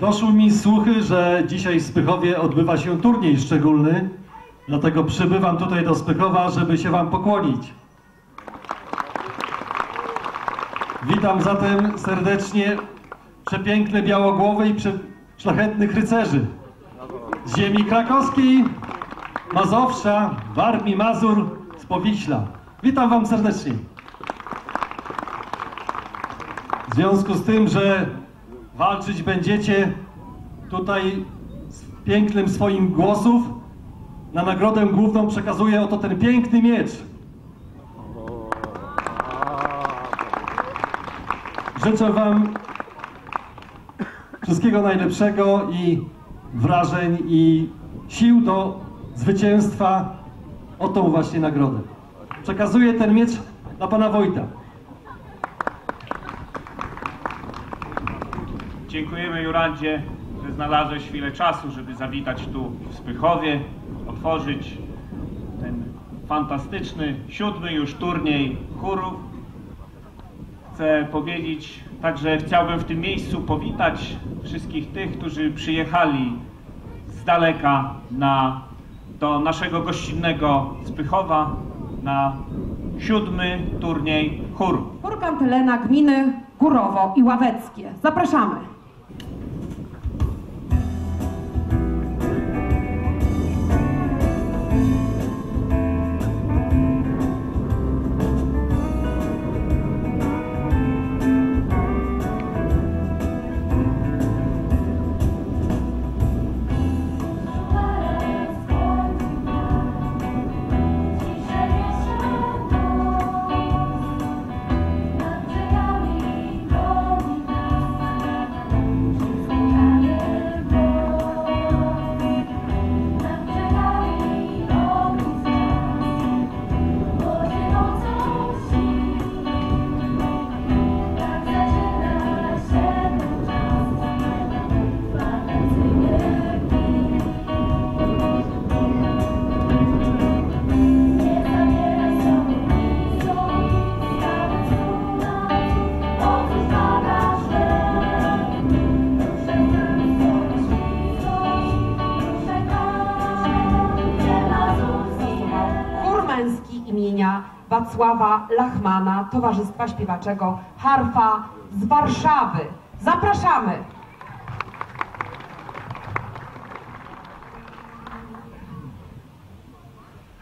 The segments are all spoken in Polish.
Doszły mi słuchy, że dzisiaj w Spychowie odbywa się turniej szczególny, dlatego przybywam tutaj do Spychowa, żeby się Wam pokłonić. Witam zatem serdecznie przepiękne białogłowe i szlachetnych rycerzy z ziemi krakowskiej, Mazowsza, Warmii, Mazur, z Powiśla. Witam Wam serdecznie. W związku z tym, że walczyć będziecie tutaj z pięknym swoim głosów, na nagrodę główną przekazuję oto ten piękny miecz. Życzę Wam wszystkiego najlepszego i wrażeń i sił do zwycięstwa o tą właśnie nagrodę. Przekazuję ten miecz dla Pana Wojta. Dziękujemy Jurandzie, że znalazłeś chwilę czasu, żeby zawitać tu w Spychowie, otworzyć ten fantastyczny, siódmy już turniej chórów. Chcę powiedzieć, także chciałbym w tym miejscu powitać wszystkich tych, którzy przyjechali z daleka na, do naszego gościnnego Spychowa na siódmy turniej chórów. Chór Kantylena Gminy Górowo i Ławeckie. Zapraszamy. Męski imienia Wacława Lachmana Towarzystwa Śpiewaczego Harfa z Warszawy. Zapraszamy.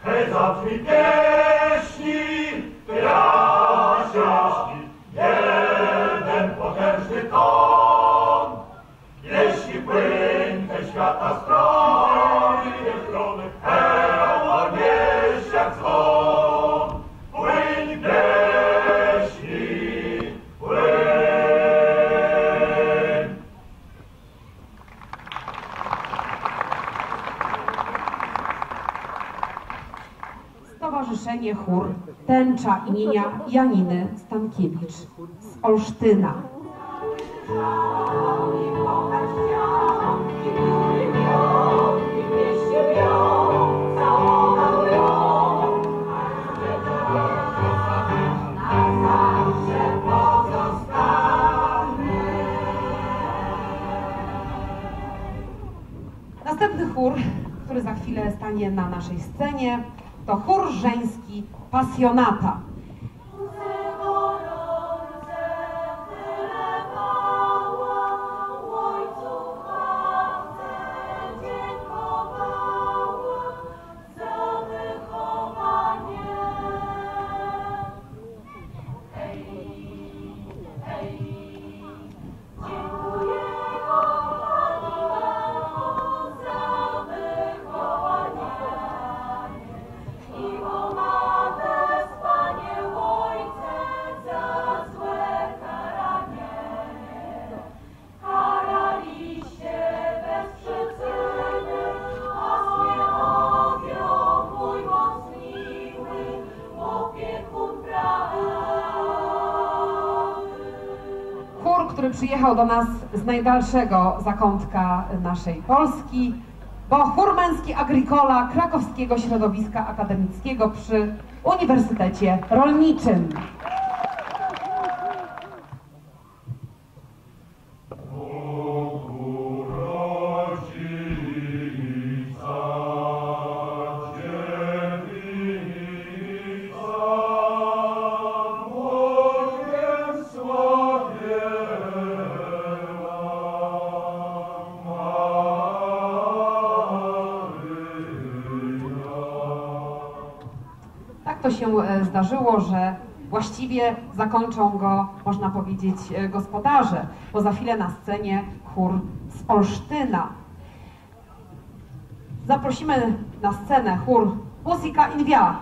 Hej, zabrzmi pieśni, Stowarzyszenie Chór Tęcza imienia Janiny Stankiewicz z Olsztyna. Następny chór, który za chwilę stanie na naszej scenie, to chór żeński Pasjonata. Chór, który przyjechał do nas z najdalszego zakątka naszej Polski, bo chór męski Agricola Krakowskiego Środowiska Akademickiego przy Uniwersytecie Rolniczym. To się e, zdarzyło, że właściwie zakończą go, można powiedzieć, e, gospodarze, bo za chwilę na scenie chór z Olsztyna. Zaprosimy na scenę chór Muzyka in Via.